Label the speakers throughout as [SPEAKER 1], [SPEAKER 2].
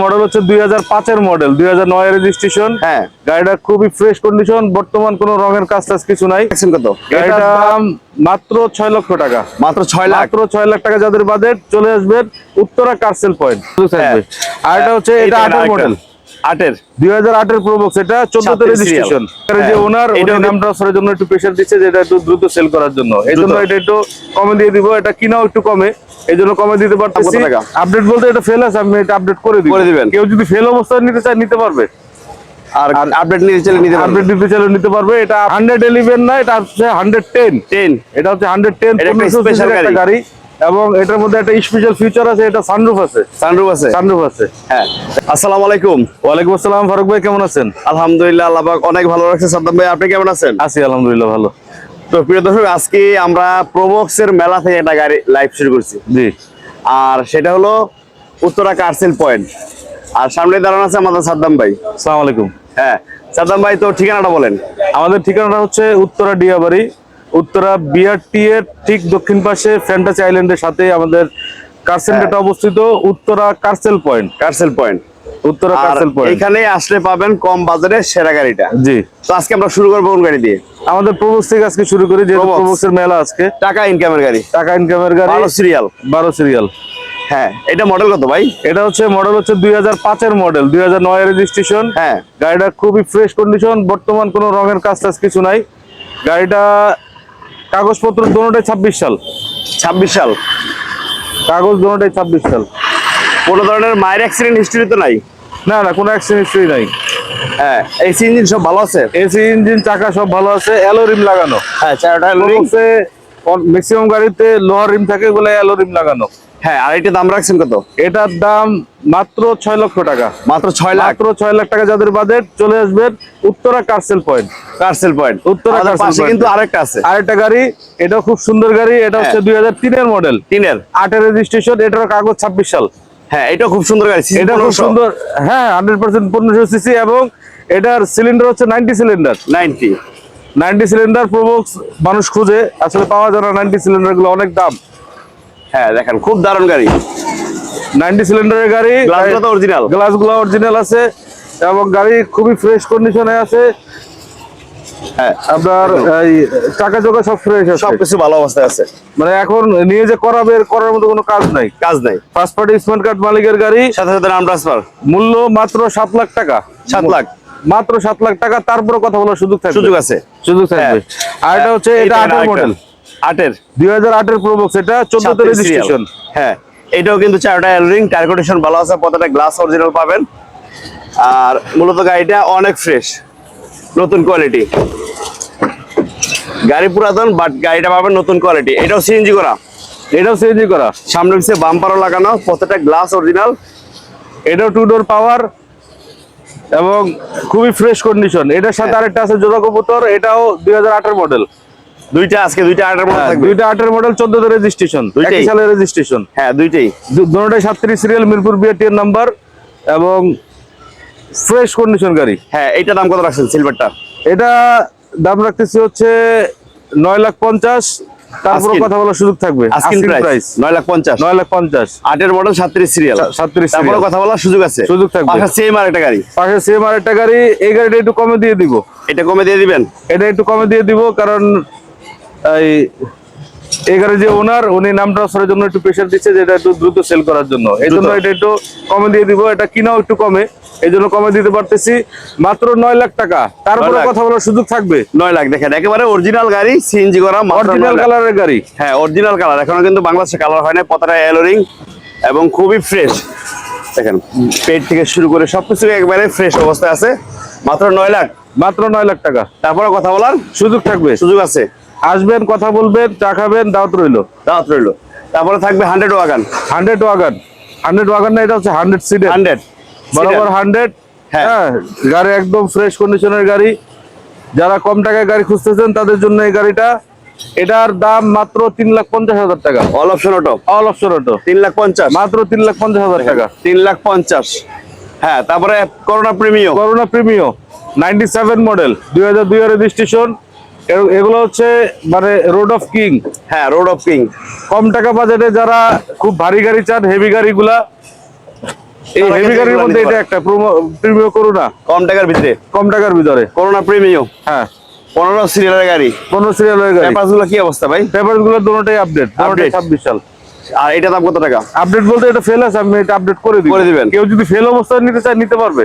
[SPEAKER 1] Model হচ্ছে দুই হাজার পাঁচের মডেল দুই হাজার নয় রেজিস্ট্রেশন
[SPEAKER 2] হ্যাঁ।
[SPEAKER 1] গাড়িটা খুবই ফ্রেশ কন্ডিশন বর্তমান কোনো রঙের কাজ টাজ কিছু নাই।
[SPEAKER 2] কত?
[SPEAKER 1] দাম মাত্র ছয় লক্ষ টাকা।
[SPEAKER 2] মাত্র ছয় লাখ।
[SPEAKER 1] মাত্র ছয় লাখ টাকা যাদের বাজেট চলে আসবেন উত্তরা কার্সেল পয়েন্ট
[SPEAKER 2] হ্যাঁ।
[SPEAKER 1] আর এটা হচ্ছে এটা আটের মডেল
[SPEAKER 2] আটের।
[SPEAKER 1] দুই হাজার আটের প্রোবক্স এটা চোদ্দতে
[SPEAKER 2] সাতের
[SPEAKER 1] রেজিস্ট্রেশন যে। ওনার নাম ট্রান্সফারের জন্য একটু প্রেশার দিচ্ছে যে এটা একটু দ্রুত সেল করার জন্য। এই জন্য এটা একটু কমে দিয়ে দিব এটা কিনাও একটু কমে। এই জন্য কমে দিতে পারতেছি। আপডেট বলতে এটা ফেল আছে আমি এটা আপডেট করে দিব
[SPEAKER 2] করে দিবেন।
[SPEAKER 1] কেউ যদি ফেল অবস্থায় নিতে চায় নিতে পারবে।
[SPEAKER 2] আর আপডেট নিতে চাইলে নিতে
[SPEAKER 1] আপডেট দিতে চাইলে নিতে পারবে। এটা হান্ড্রেড এলিভেন না এটা হচ্ছে হান্ড্রেড টেন
[SPEAKER 2] টেন
[SPEAKER 1] এটা হচ্ছে হান্ড্রেড টেন
[SPEAKER 2] এটা একটা গাড়ি।
[SPEAKER 1] গাড়ি। এবং এটার মধ্যে একটা স্পেশাল ফিচার আছে এটা সানরুফ আছে।
[SPEAKER 2] সানরুফ আছে?
[SPEAKER 1] সানরুফ আছে।
[SPEAKER 2] হ্যাঁ। আসসালামু আলাইকুম।
[SPEAKER 1] ওয়ালাইকুম আসসালাম ফারুক ভাই কেমন আছেন?
[SPEAKER 2] আলহামদুলিল্লাহ আল্লাহ পাক অনেক ভালো রাখছে। সাদ্দাম ভাই আপনি কেমন আছেন?
[SPEAKER 1] আছি আলহামদুলিল্লাহ ভালো।
[SPEAKER 2] তো প্রিয় দর্শক আজকে আমরা প্রবক্সের মেলা থেকে একটা গাড়ি লাইভ শুরু করছি।
[SPEAKER 1] জি।
[SPEAKER 2] আর সেটা হলো উত্তরা কারসেল পয়েন্ট আর সামনে দাঁড়ানো আছে আমাদের সাদ্দাম ভাই।
[SPEAKER 1] আসসালামু আলাইকুম।
[SPEAKER 2] হ্যাঁ সাদ্দাম ভাই তো ঠিকানাটা বলেন।
[SPEAKER 1] আমাদের ঠিকানাটা হচ্ছে উত্তরা ডিয়াবাড়ি। উত্তরা বিআরটি এর ঠিক দক্ষিণ পাশে ফ্যান্টাসি আইল্যান্ডের সাথে আমাদের কার সেন্টারটা অবস্থিত Uttara car sell point
[SPEAKER 2] car sell point
[SPEAKER 1] Uttara point
[SPEAKER 2] এখানে আসলে পাবেন কম বাজারে সেরা গাড়িটা।
[SPEAKER 1] জি।
[SPEAKER 2] তো আজকে আমরা শুরু করব কোন গাড়ি দিয়ে?
[SPEAKER 1] আমাদের প্রবক্স থেকে আজকে শুরু করি যেহেতু প্রবক্সের মেলা আজকে।
[SPEAKER 2] টাকা ইনকামের গাড়ি।
[SPEAKER 1] টাকা ইনকামের গাড়ি।
[SPEAKER 2] সিরিয়াল
[SPEAKER 1] বারো সিরিয়াল
[SPEAKER 2] হ্যাঁ এটা মডেল কত ভাই?
[SPEAKER 1] এটা হচ্ছে মডেল হচ্ছে দুই হাজার পাঁচের মডেল দুই হাজার নয় রেজিস্ট্রেশন
[SPEAKER 2] হ্যাঁ।
[SPEAKER 1] গাড়িটা খুবই ফ্রেশ কন্ডিশন বর্তমান কোনো রঙের কাজ টাজ কিছু নাই। গাড়িটা কাগজপত্র দোনোটাই ছাব্বিশ সাল।
[SPEAKER 2] ছাব্বিশ সাল।
[SPEAKER 1] কাগজ দোনোটাই ছাব্বিশ সাল।
[SPEAKER 2] কোনো ধরনের মায়ের অ্যাক্সিডেন্ট হিস্ট্রি তো নাই?
[SPEAKER 1] না না কোনো অ্যাক্সিডেন্ট হিস্ট্রি নাই।
[SPEAKER 2] হ্যাঁ এসি ইঞ্জিন সব ভালো আছে?
[SPEAKER 1] এসি ইঞ্জিন চাকা সব ভালো আছে অ্যালো রিম লাগানো।
[SPEAKER 2] হ্যাঁ চারটা ring।
[SPEAKER 1] ম্যাক্সিমাম গাড়িতে লোহার রিম থাকে বলে অ্যালো রিম লাগানো।
[SPEAKER 2] হ্যাঁ আর এটা দাম রাখছেন কত?
[SPEAKER 1] এটার দাম মাত্র ছয় লক্ষ টাকা।
[SPEAKER 2] মাত্র ছয় লাখ?
[SPEAKER 1] মাত্র ছয় লাখ টাকা যাদের বাজেট চলে আসবেন Uttara car sell point
[SPEAKER 2] car sell point
[SPEAKER 1] Uttara car sell.
[SPEAKER 2] কিন্তু আরেকটা আছে।
[SPEAKER 1] আরেকটা গাড়ি এটা খুব সুন্দর গাড়ি এটা হচ্ছে দুই হাজার তিনের মডেল
[SPEAKER 2] তিনের?
[SPEAKER 1] আটের রেজিস্ট্রেশন এটার কাগজ ছাব্বিশ সাল।
[SPEAKER 2] হ্যাঁ এটা খুব সুন্দর গাড়ি
[SPEAKER 1] এটা খুব সুন্দর হ্যাঁ হান্ড্রেড পার্সেন্ট পনেরোশো সিসি এবং এটার সিলিন্ডার হচ্ছে ninety. Cylinder
[SPEAKER 2] 90
[SPEAKER 1] ninety cylinder Probox মানুষ খুঁজে আসলে পাওয়া যায় না নাইনটি সিলিন্ডারগুলো অনেক দাম।
[SPEAKER 2] হ্যাঁ দেখেন খুব দারুণ গাড়ি।
[SPEAKER 1] নাইনটি সিলিন্ডারের গাড়ি
[SPEAKER 2] গ্লাসগুলো অরিজিনাল
[SPEAKER 1] গ্লাসগুলো অরিজিনাল আছে এবং গাড়ি খুবই ফ্রেশ কন্ডিশনে আছে। আপনার এই চাকা চোকা সব ফ্রেশ আছে।
[SPEAKER 2] সবকিছু ভালো অবস্থায় আছে।
[SPEAKER 1] মানে এখন নিয়ে যে করাবে করার মতো কোনো কাজ নাই।
[SPEAKER 2] কাজ নাই।
[SPEAKER 1] ফার্স্ট পার্টি স্মার্ট কার্ড মালিকের গাড়ি।
[SPEAKER 2] সাথে সাথে নাম ট্রান্সফার
[SPEAKER 1] মূল্য মাত্র সাত লাখ টাকা।
[SPEAKER 2] সাত লাখ।
[SPEAKER 1] মাত্র সাত লাখ টাকা তারপরে কথা বলার সুযোগ থাকবে।
[SPEAKER 2] সুযোগ আছে।
[SPEAKER 1] সুযোগ থাকবে। আর এটা হচ্ছে এটা আটের মডেল
[SPEAKER 2] আটের।
[SPEAKER 1] দুই হাজার আটের প্রোবক্স এটা
[SPEAKER 2] সাতের
[SPEAKER 1] রেজিস্ট্রেশন
[SPEAKER 2] হ্যাঁ। এটাও কিন্তু চারটা রিং টায়ার কন্ডিশন ভালো আছে প্রত্যেকটা গ্লাস অরিজিনাল পাবেন। আর মূলত গাড়িটা অনেক ফ্রেশ নতুন কোয়ালিটি গাড়ি পুরাতন বাট গাড়িটা পাবেন নতুন কোয়ালিটি এটাও সিএনজি করা।
[SPEAKER 1] এটাও সিএনজি করা।
[SPEAKER 2] সামনে পিছিয়ে বাম্পারও লাগানো প্রত্যেকটা গ্লাস অরিজিনাল
[SPEAKER 1] এটাও টু ডোর পাওয়ার এবং খুবই ফ্রেশ কন্ডিশন এটার সাথে
[SPEAKER 2] হ্যাঁ।
[SPEAKER 1] আরেকটা আছে জোড়া কবুতর এটাও দুই মডেল
[SPEAKER 2] দুইটা আজকে দুইটা আটের মধ্যে থাকবে।
[SPEAKER 1] দুইটা আটের মডেল চোদ্দতে রেজিস্ট্রেশন
[SPEAKER 2] দুইটাই?
[SPEAKER 1] সালের রেজিস্ট্রেশন
[SPEAKER 2] হ্যাঁ দুইটাই।
[SPEAKER 1] দুটোটাই সাতত্রিশ সিরিয়াল মিরপুর বিআরটির নাম্বার এবং ফ্রেশ কন্ডিশন গাড়ি।
[SPEAKER 2] হ্যাঁ এইটা দাম কত রাখছেন সিলভারটা?
[SPEAKER 1] এটা দাম রাখতেছি হচ্ছে নয় লাখ পঞ্চাশ। তারপরে কথা বলার সুযোগ থাকবে। Asking
[SPEAKER 2] price
[SPEAKER 1] price।
[SPEAKER 2] নয় লাখ পঞ্চাশ।
[SPEAKER 1] নয় লাখ পঞ্চাশ।
[SPEAKER 2] আটের মডেল সাতত্রিশ সিরিয়াল
[SPEAKER 1] সা- 37
[SPEAKER 2] তারপরে। কথা বলার সুযোগ আছে।
[SPEAKER 1] সুযোগ থাকবে।
[SPEAKER 2] পাশে সেম আর একটা গাড়ি।
[SPEAKER 1] পাশে সেম আর একটা গাড়ি এই গাড়িটা একটু কমে দিয়ে দিব।
[SPEAKER 2] এটা কমে দিয়ে দিবেন?
[SPEAKER 1] এটা একটু কমে দিয়ে দিব কারণ এই গাড়ির যে ওনার উনি নাম ট্রান্সফারের জন্য একটু প্রেশার দিচ্ছে যে এটা একটু দ্রুত সেল করার জন্য। এই জন্য এটা একটু কমে দিয়ে দিব এটা কিনাও একটু কমে। এই জন্য কমে দিতে পারতেছি। মাত্র নয় লাখ টাকা। তারপরে কথা বলার সুযোগ থাকবে।
[SPEAKER 2] নয় লাখ দেখেন একেবারে অরিজিনাল গাড়ি সিএনজি করা
[SPEAKER 1] অরিজিনাল কালারের গাড়ি।
[SPEAKER 2] হ্যাঁ অরিজিনাল কালার এখনও কিন্তু বাংলাদেশে কালার হয় না পতাকা এলোরিং এবং খুবই ফ্রেশ দেখেন পেট থেকে শুরু করে সবকিছু একবারে ফ্রেশ অবস্থায় আছে। মাত্র নয় লাখ।
[SPEAKER 1] মাত্র নয় লাখ টাকা।
[SPEAKER 2] তারপরে কথা বলার
[SPEAKER 1] সুযোগ থাকবে।
[SPEAKER 2] সুযোগ আছে।
[SPEAKER 1] আসবেন কথা বলবেন চা খাবেন দাওয়াত রইল।
[SPEAKER 2] দাওয়াত রইল। তারপরে থাকবে hundred wagon.
[SPEAKER 1] Hundred wagon. Hundred wagon না এটা হচ্ছে হান্ড্রেড সিটের
[SPEAKER 2] হান্ড্রেড
[SPEAKER 1] বরাবর হান্ড্রেড
[SPEAKER 2] হ্যাঁ।
[SPEAKER 1] হ্যাঁ গাড়ি একদম ফ্রেশ কন্ডিশনের গাড়ি। যারা কম টাকায় গাড়ি খুঁজতেছেন তাদের জন্য এই গাড়িটা। এটার দাম মাত্র তিন লাখ পঞ্চাশ হাজার টাকা।
[SPEAKER 2] All option auto
[SPEAKER 1] all option auto
[SPEAKER 2] তিন লাখ পঞ্চাশ।
[SPEAKER 1] মাত্র তিন লাখ পঞ্চাশ হাজার টাকা।
[SPEAKER 2] তিন লাখ পঞ্চাশ। হ্যাঁ তারপরে corona premio
[SPEAKER 1] corona premio ninety seven model দুই হাজার দুই রেজিস্ট্রেশন এগুলো হচ্ছে মানে রোড অফ কিং
[SPEAKER 2] হ্যাঁ রোড অফ কিং
[SPEAKER 1] কম টাকা বাজেটে যারা খুব ভারী গাড়ি চান হেভি গাড়িগুলা এই হেভি গাড়ির মধ্যে এটা। একটা প্রিমিয়াম করুণা
[SPEAKER 2] কম টাকার ভিতরে?
[SPEAKER 1] কম টাকার ভিতরে।
[SPEAKER 2] করোনা প্রিমিও
[SPEAKER 1] হ্যাঁ।
[SPEAKER 2] পনেরো সিরিয়ালের গাড়ি।
[SPEAKER 1] পনেরো সিরিয়ালের গাড়ি।
[SPEAKER 2] পেপারসগুলো কি অবস্থা ভাই?
[SPEAKER 1] পেপারগুলো দুটোটাই আপডেট দুটোটাই ছাব্বিশ সাল
[SPEAKER 2] আর এটা দাম কত টাকা?
[SPEAKER 1] আপডেট বলতে এটা ফেল আছে আমি এটা আপডেট করে দিই
[SPEAKER 2] করে দিবেন।
[SPEAKER 1] কেউ যদি ফেল অবস্থায় নিতে চায় নিতে পারবে।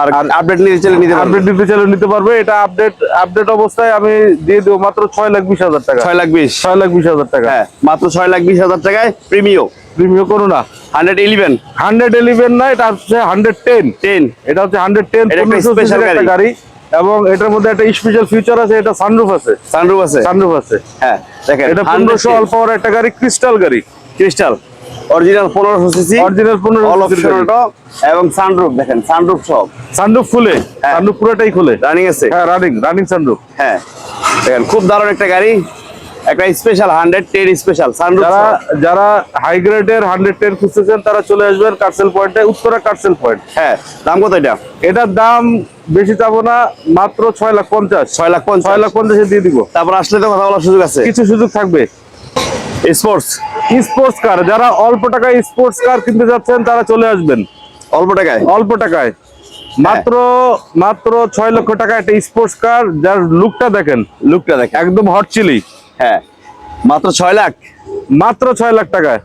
[SPEAKER 2] আর আপডেট নিতে চাইলে নিতে
[SPEAKER 1] আপডেট দিতে চাইলে নিতে পারবে। এটা আপডেট আপডেট অবস্থায় আমি দিয়ে দেবো মাত্র ছয় লাখ বিশ হাজার টাকা।
[SPEAKER 2] ছয় লাখ বিশ।
[SPEAKER 1] ছয় লাখ বিশ হাজার টাকা।
[SPEAKER 2] হ্যাঁ মাত্র ছয় লাখ বিশ হাজার টাকায় premio.
[SPEAKER 1] Premium corona
[SPEAKER 2] hundred eleven
[SPEAKER 1] hundred eleven না এটা হচ্ছে হান্ড্রেড টেন
[SPEAKER 2] টেন
[SPEAKER 1] এটা হচ্ছে হান্ড্রেড টেন
[SPEAKER 2] একটা গাড়ি।
[SPEAKER 1] এবং এটার মধ্যে একটা স্পেশাল ফিচার আছে এটা সানরুফ আছে।
[SPEAKER 2] সানরুফ আছে।
[SPEAKER 1] সানরুফ আছে।
[SPEAKER 2] হ্যাঁ দেখেন
[SPEAKER 1] এটা পনেরোশো অল্প পাওয়ার একটা গাড়ি ক্রিস্টাল গাড়ি।
[SPEAKER 2] ক্রিস্টাল অরিজিনাল পনেরোশো সিসি
[SPEAKER 1] অরিজিনাল
[SPEAKER 2] অল
[SPEAKER 1] পনেরো
[SPEAKER 2] অপশন এবং সানরুফ দেখেন সানরুফ সব।
[SPEAKER 1] সানরুফ খুলে। সানরুফ পুরোটাই খুলে
[SPEAKER 2] রানিং আছে।
[SPEAKER 1] হ্যাঁ রানিং রানিং সানরুফ
[SPEAKER 2] হ্যাঁ। দেখেন খুব দারুণ একটা গাড়ি। একটা special hundred ten special sunroof
[SPEAKER 1] যারা যারা হাই গ্রেডের হান্ড্রেড টেন খুঁজতেছেন তারা চলে আসবেন কার্সেল পয়েন্টে উত্তরা কার্সেল পয়েন্ট
[SPEAKER 2] হ্যাঁ দাম কত এটা?
[SPEAKER 1] এটার দাম বেশি চাবো না মাত্র ছয় লাখ পঞ্চাশ।
[SPEAKER 2] ছয় লাখ পঞ্চাশ।
[SPEAKER 1] ছয় লাখ পঞ্চাশে দিয়ে দিব।
[SPEAKER 2] তারপর আসলে তো কথা বলার সুযোগ আছে।
[SPEAKER 1] কিছু সুযোগ থাকবে।
[SPEAKER 2] স্পোর্টস
[SPEAKER 1] স্পোর্টস কার যারা অল্প টাকায় স্পোর্টস কার কিনতে যাচ্ছেন তারা চলে আসবেন।
[SPEAKER 2] অল্প টাকায়?
[SPEAKER 1] অল্প টাকায়। মাত্র মাত্র ছয় লক্ষ টাকা একটা স্পোর্টস কার যার লুকটা দেখেন।
[SPEAKER 2] লুকটা দেখেন।
[SPEAKER 1] একদম হট চিলি
[SPEAKER 2] হ্যাঁ। মাত্র ছয় লাখ?
[SPEAKER 1] মাত্র ছয় লাখ টাকায়।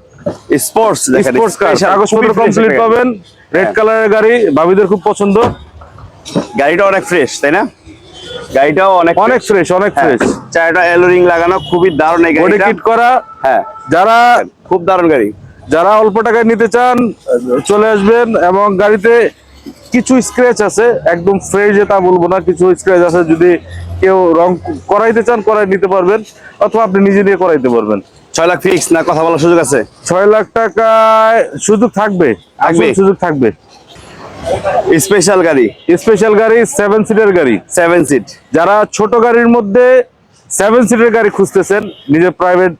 [SPEAKER 2] স্পোর্টস দেখেন
[SPEAKER 1] স্পোর্টস কার কাগজপত্র কমপ্লিট পাবেন। রেড। কালারের গাড়ি ভাবিদের খুব পছন্দ।
[SPEAKER 2] গাড়িটা অনেক ফ্রেশ তাই না? গাড়িটাও অনেক
[SPEAKER 1] অনেক ফ্রেশ অনেক ফ্রেশ
[SPEAKER 2] চারটা এলোরিং লাগানো খুবই দারুণ এই গাড়িটা।
[SPEAKER 1] কিট করা
[SPEAKER 2] হ্যাঁ।
[SPEAKER 1] যারা
[SPEAKER 2] খুব দারুণ গাড়ি।
[SPEAKER 1] যারা অল্প টাকায় নিতে চান চলে আসবেন এবং গাড়িতে কিছু স্ক্র্যাচ আছে একদম ফ্রেশ তা বলব না কিছু স্ক্র্যাচ আছে যদি কেউ রং করাইতে চান করাই নিতে পারবেন অথবা আপনি নিজে নিয়ে করাইতে পারবেন।
[SPEAKER 2] ছয় লাখ ফিক্স না কথা বলার সুযোগ আছে?
[SPEAKER 1] ছয় লাখ টাকায় সুযোগ থাকবে
[SPEAKER 2] থাকবে?
[SPEAKER 1] সুযোগ থাকবে।
[SPEAKER 2] স্পেশাল গাড়ি।
[SPEAKER 1] স্পেশাল গাড়ি সেভেন সিটের গাড়ি।
[SPEAKER 2] সেভেন সিট
[SPEAKER 1] যারা ছোট গাড়ির মধ্যে সেভেন সিটের গাড়ি খুঁজতেছেন নিজের প্রাইভেট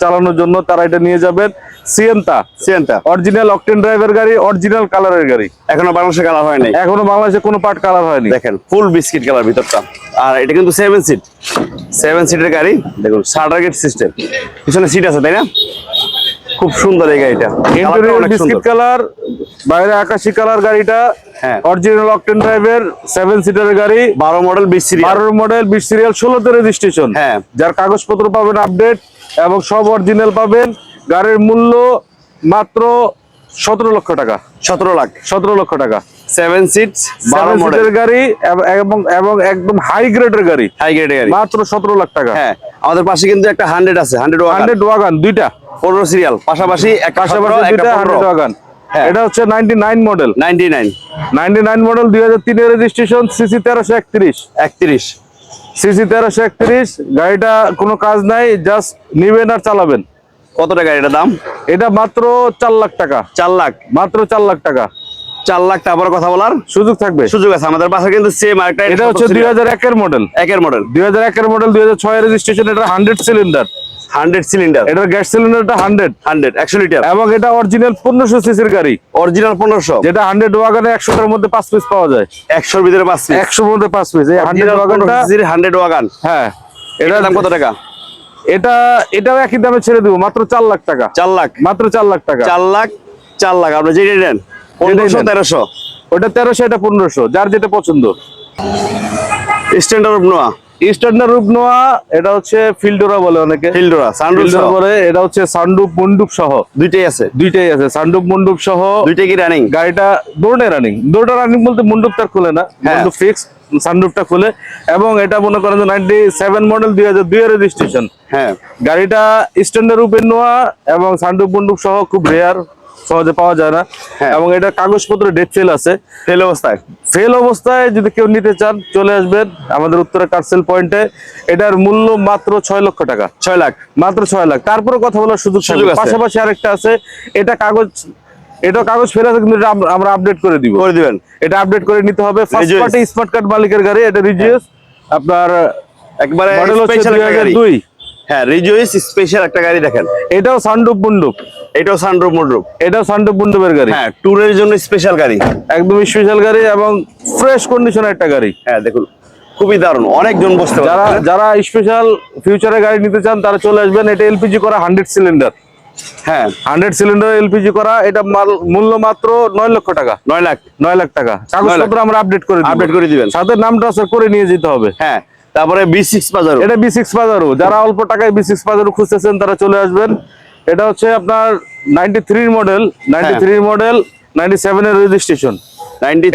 [SPEAKER 1] চালানোর জন্য তারা এটা নিয়ে যাবেন। Sienta
[SPEAKER 2] Sienta
[SPEAKER 1] original octane driver গাড়ি অরিজিনাল কালারের গাড়ি।
[SPEAKER 2] এখনও বাংলাদেশে কালার হয় নাই?
[SPEAKER 1] এখনও বাংলাদেশে কোনো পার্ট কালার হয়নি।
[SPEAKER 2] দেখেন ফুল বিস্কিট কালার ভিতরটা। আর এটা কিন্তু সেভেন সিট সেভেন সিটের গাড়ি দেখুন শার্টার গেট সিস্টেম পিছনে সিট আছে তাই না? খুব সুন্দর এই গাড়িটা।
[SPEAKER 1] ইন্টেরিয়র বিস্কিট কালার বাইরে আকাশি কালার গাড়িটা
[SPEAKER 2] হ্যাঁ।
[SPEAKER 1] অরিজিনাল অকটেন ড্রাইভার সেভেন সিটারের গাড়ি
[SPEAKER 2] বারো মডেল বিশ সিরিয়াল
[SPEAKER 1] বারোর মডেল বিশ সিরিয়াল ষোলোতে রেজিস্ট্রেশন
[SPEAKER 2] হ্যাঁ।
[SPEAKER 1] যার কাগজপত্র পাবেন আপডেট এবং সব অরিজিনাল পাবেন। গাড়ির মূল্য মাত্র সতেরো লক্ষ টাকা।
[SPEAKER 2] সতেরো লাখ।
[SPEAKER 1] সতেরো লক্ষ টাকা।
[SPEAKER 2] সেভেন সিট বারো
[SPEAKER 1] সেভেন
[SPEAKER 2] মডেল
[SPEAKER 1] সিটের গাড়ি এবং- এবং একদম হাই গ্রেডের গাড়ি।
[SPEAKER 2] হাই গ্রেডের গাড়ি।
[SPEAKER 1] মাত্র সতেরো লাখ টাকা।
[SPEAKER 2] হ্যাঁ। আমাদের পাশে কিন্তু একটা হান্ড্রেড আছে হান্ড্রেড ওয়ান
[SPEAKER 1] হান্ড্রেড ওয়াগান দুইটা।
[SPEAKER 2] পনেরো সিরিয়াল পাশাপাশি
[SPEAKER 1] পাশাপাশি দুইটা হান্ড্রেড ওয়াগান
[SPEAKER 2] হ্যাঁ।
[SPEAKER 1] এটা হচ্ছে ninety nine model
[SPEAKER 2] ninety nine
[SPEAKER 1] ninety nine model দুই হাজার তিনের রেজিস্ট্রেশন সিসি তেরোশো একত্রিশ।
[SPEAKER 2] একত্রিশ।
[SPEAKER 1] সিসি তেরোশো একত্রিশ গাড়িটা কোনো কাজ নাই জাস্ট নিবেন আর চালাবেন।
[SPEAKER 2] কত টাকা এটা দাম?
[SPEAKER 1] এটা মাত্র চার লাখ টাকা।
[SPEAKER 2] চার লাখ।
[SPEAKER 1] মাত্র চার লাখ টাকা।
[SPEAKER 2] চার লাখ টাকার কথা বলার
[SPEAKER 1] সুযোগ থাকবে।
[SPEAKER 2] সুযোগ আছে আমাদের পাশে কিন্তু সেম আরেকটা
[SPEAKER 1] এটা হচ্ছে দুই হাজার একের মডেল
[SPEAKER 2] একের মডেল
[SPEAKER 1] দুই হাজার একের মডেল দুই হাজার ছয় রেজিস্ট্রেশন এটা হান্ড্রেড সিলিন্ডার
[SPEAKER 2] হান্ড্রেড সিলিন্ডার
[SPEAKER 1] এটার গ্যাস সিলিন্ডারটা হান্ড্রেড
[SPEAKER 2] হান্ড্রেড একশো লিটার
[SPEAKER 1] এবং এটা অরিজিনাল পনেরোশো সিসির গাড়ি।
[SPEAKER 2] অরিজিনাল পনেরোশো।
[SPEAKER 1] যেটা হান্ড্রেড ওয়াগানে একশোটার মধ্যে পাঁচ পিস পাওয়া যায়।
[SPEAKER 2] একশোর ভিতরে পাঁচ পিস
[SPEAKER 1] একশোর মধ্যে পাঁচ পিস এই হান্ড্রেড ওয়াগানটা
[SPEAKER 2] হান্ড্রেড ওয়াগান
[SPEAKER 1] হ্যাঁ।
[SPEAKER 2] এটার দাম কত টাকা?
[SPEAKER 1] এটা এটাও একই দামে ছেড়ে দেবো মাত্র চার লাখ টাকা।
[SPEAKER 2] চার লাখ।
[SPEAKER 1] মাত্র চার লাখ টাকা।
[SPEAKER 2] চার লাখ চার লাখ। আপনি যেটা নেন। পনেরোশো। তেরোশো।
[SPEAKER 1] ওটা তেরোশো এটা পনেরোশো যার যেটা পছন্দ।
[SPEAKER 2] স্ট্যান্ডার্ড নোয়া
[SPEAKER 1] রূপ নোয়া এটা হচ্ছে ফিল্ডোরা বলে অনেকে।
[SPEAKER 2] ফিল্ডোরা
[SPEAKER 1] বলে এটা হচ্ছে সানডুপ মন্ডুপ সহ।
[SPEAKER 2] দুইটাই আছে।
[SPEAKER 1] দুইটাই আছে সানডুপ মন্ডুপ সহ।
[SPEAKER 2] দুইটাই কি রানিং
[SPEAKER 1] গাড়িটা রানিং রানিং বলতে খুলে না।
[SPEAKER 2] হ্যাঁ।
[SPEAKER 1] মন্ডুপ ফিক্স সানডুপটা খুলে। এবং এটা মনে করেন যে নাইনটি সেভেন মডেল দুই হাজার দুই রেজিস্ট্রেশন
[SPEAKER 2] হ্যাঁ।
[SPEAKER 1] গাড়িটা স্ট্যান্ডার্ড রূপের নোয়া এবং সানডুপ মন্ডুপ সহ খুব রেয়ার সহজে পাওয়া যায় না।
[SPEAKER 2] হ্যাঁ।
[SPEAKER 1] এবং এটা কাগজপত্র ডেট ফেল আছে।
[SPEAKER 2] ফেল অবস্থায়।
[SPEAKER 1] ফেল অবস্থায় যদি কেউ নিতে চান চলে আসবেন আমাদের উত্তরে কার্সেল পয়েন্টে। এটার মূল্য মাত্র ছয় লক্ষ টাকা।
[SPEAKER 2] ছয় লাখ।
[SPEAKER 1] মাত্র ছয় লাখ। তারপরে কথা বলার সুযোগ
[SPEAKER 2] সুযোগ
[SPEAKER 1] পাশাপাশি আরেকটা আছে। এটা কাগজ এটা কাগজ ফেলে আছে কিন্তু আমরা আপডেট করে দিব।
[SPEAKER 2] করে দিবেন।
[SPEAKER 1] এটা আপডেট করে নিতে হবে। ফার্স্ট পার্টি স্মার্ট কার্ড মালিকের গাড়ি এটা রিজিয়াস হ্যাঁ। আপনার
[SPEAKER 2] একবারে
[SPEAKER 1] মডেল 2002
[SPEAKER 2] হ্যাঁ রিজুইস স্পেশাল একটা গাড়ি দেখেন।
[SPEAKER 1] এটাও সানডুপ বুন্ডুপ
[SPEAKER 2] এটাও সানরুফ মুডরুফ
[SPEAKER 1] এটাও সানডুপ বুন্ডুপের গাড়ি।
[SPEAKER 2] হ্যাঁ ট্যুরের জন্য স্পেশাল গাড়ি।
[SPEAKER 1] একদম স্পেশাল গাড়ি এবং ফ্রেশ কন্ডিশনের একটা গাড়ি।
[SPEAKER 2] হ্যাঁ দেখুন খুবই দারুণ অনেকজন বসতে
[SPEAKER 1] যারা যারা স্পেশাল ফিউচারে গাড়ি নিতে চান তারা চলে আসবেন এটা এলপিজি করা হান্ড্রেড সিলিন্ডার
[SPEAKER 2] হ্যাঁ।
[SPEAKER 1] হান্ড্রেড সিলিন্ডার এলপিজি করা এটা মাল- মূল্য মাত্র নয় লক্ষ টাকা।
[SPEAKER 2] নয় লাখ।
[SPEAKER 1] নয় লাখ টাকা। কাগজপত্র আমরা আপডেট করে
[SPEAKER 2] আপডেট করে দিবেন।
[SPEAKER 1] সাথে নাম ট্রান্সফার করে নিয়ে যেতে হবে।
[SPEAKER 2] হ্যাঁ তারপরে বি সিক্স বাজার
[SPEAKER 1] এটা বি সিক্স বাজারও যারা অল্প টাকায় বি সিক্স বাজারও খুঁজতেছেন তারা চলে আসবেন। এটা হচ্ছে আপনার নাইনটি থ্রির মডেল নাইনটি থ্রির মডেল নাইনটি সেভেনের রেজিস্ট্রেশন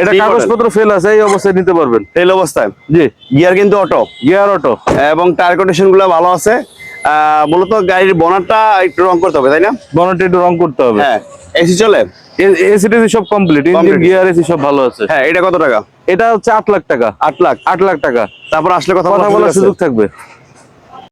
[SPEAKER 1] এটা কাগজপত্র ফেল আছে এই অবস্থায় নিতে পারবেন।
[SPEAKER 2] অবস্থায়?
[SPEAKER 1] জি।
[SPEAKER 2] গিয়ার কিন্তু অটো
[SPEAKER 1] গিয়ার অটো
[SPEAKER 2] এবং টায়ার কন্ডিশনগুলো ভালো আছে। মূলত গাড়ির বনারটা একটু রং করতে হবে তাই না?
[SPEAKER 1] বনেট একটু রং করতে হবে।
[SPEAKER 2] হ্যাঁ। এসি চলে?
[SPEAKER 1] এসি টেসি সব কমপ্লিট ইঞ্জিন গিয়ার এসি সব ভালো আছে।
[SPEAKER 2] হ্যাঁ এটা কত টাকা?
[SPEAKER 1] এটা হচ্ছে আট লাখ টাকা
[SPEAKER 2] আট লাখ।
[SPEAKER 1] আট লাখ টাকা।
[SPEAKER 2] তারপর আসলে কথা বলার
[SPEAKER 1] সুযোগ থাকবে।